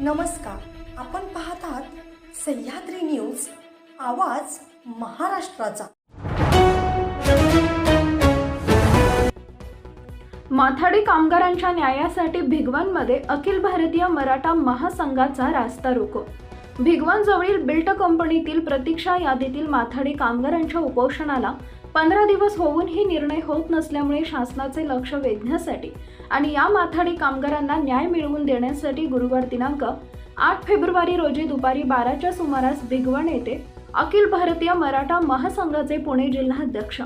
नमस्कार. आपण पाहत आहात सह्याद्री न्यूज आवाज महाराष्ट्राचा. माथाडी कामगारांच्या न्यायासाठी भिगवणमध्ये अखिल भारतीय मराठा महासंघाचा रास्ता रोको. भिगवण जवळील बिल्ट कंपनीतील प्रतीक्षा यादीतील माथाडी कामगारांच्या उपोषणाला पंधरा दिवस होऊनही निर्णय होत नसल्यामुळे शासनाचे लक्ष वेधण्यासाठी आणि या माथाडी कामगारांना न्याय मिळवून देण्यासाठी गुरुवार दिनांक आठ फेब्रुवारी रोजी दुपारी बाराच्या सुमारास भिगवण येथे अखिल भारतीय मराठा महासंघाचे पुणे जिल्हाध्यक्ष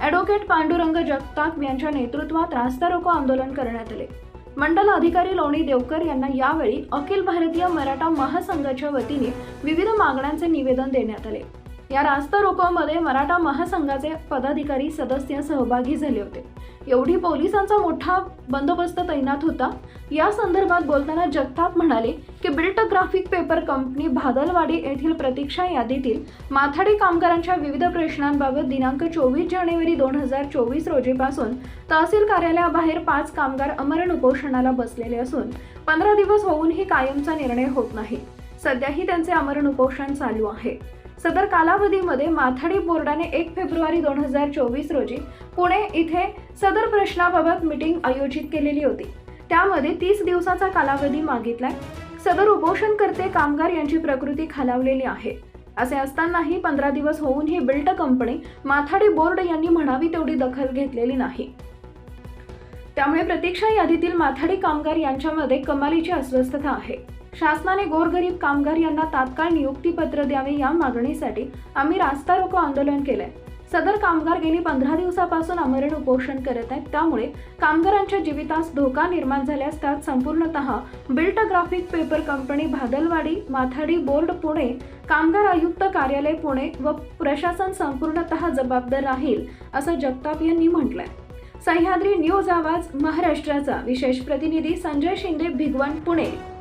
ॲडव्होकेट पांडुरंग जगताप यांच्या नेतृत्वात रास्ता रोको आंदोलन करण्यात आले. मंडल अधिकारी लोणी देवकर यांना यावेळी अखिल भारतीय मराठा महासंघाच्या वतीने विविध मागण्यांचे निवेदन देण्यात आले. या रास्ता रोकोमध्ये मराठा महासंघाचे पदाधिकारी सदस्य सहभागी झाले होते. एवढी पोलिसांचा मोठा बंदोबस्त तैनात होता. या संदर्भात बोलताना जगताप म्हणाले की built graphic paper company Bhadalwadi येथील प्रतीक्षा यादीतील माथाडी कामगारांच्या विविध प्रश्नांबाबत दिनांक चोवीस जानेवारी दोन हजार चोवीस रोजीपासून तहसील कार्यालयाबाहेर पाच कामगार अमरण उपोषणाला बसलेले असून पंधरा दिवस होऊनही कायमचा निर्णय होत नाही. सध्याही त्यांचे अमरण उपोषण चालू आहे. सदर कालावधीमध्ये माथाडी बोर्डाने एक फेब्रुवारी दोन हजार चोवीस रोजी पुणे इथे सदर प्रश्नाबाबत मीटिंग आयोजित केलेली होती. त्यामध्ये तीस दिवसाचा कालावधी मागितलाय. सदर उपोषणकर्ते कामगार यांची प्रकृती खालावलेली आहे. असे असतानाही पंधरा दिवस होऊन ही बिल्ट कंपनी माथाडी बोर्ड यांनी म्हणावी तेवढी दखल घेतलेली नाही. त्यामुळे प्रतीक्षा यादीतील माथाडी कामगार यांच्यामध्ये कमालीची अस्वस्थता आहे. शासनाने गोरगरीब कामगार यांना तात्काळ नियुक्तीपत्र द्यावे या मागणीसाठी आम्ही रास्ता रोको आंदोलन केलंय. सदर कामगार गेली पंधरा दिवसापासून अमरण उपोषण करत आहेत. त्यामुळे कामगारांच्या जीवितास धोका निर्माण झाल्यास त्यात संपूर्णतः built graphic paper company Bhadalwadi Mathadi board Pune कामगार आयुक्त कार्यालय पुणे व प्रशासन संपूर्णतः जबाबदार राहील असं जगताप यांनी म्हटलंय. सह्याद्री न्यूज आवाज महाराष्ट्राचा. विशेष प्रतिनिधी संजय शिंदे भिगवण पुणे.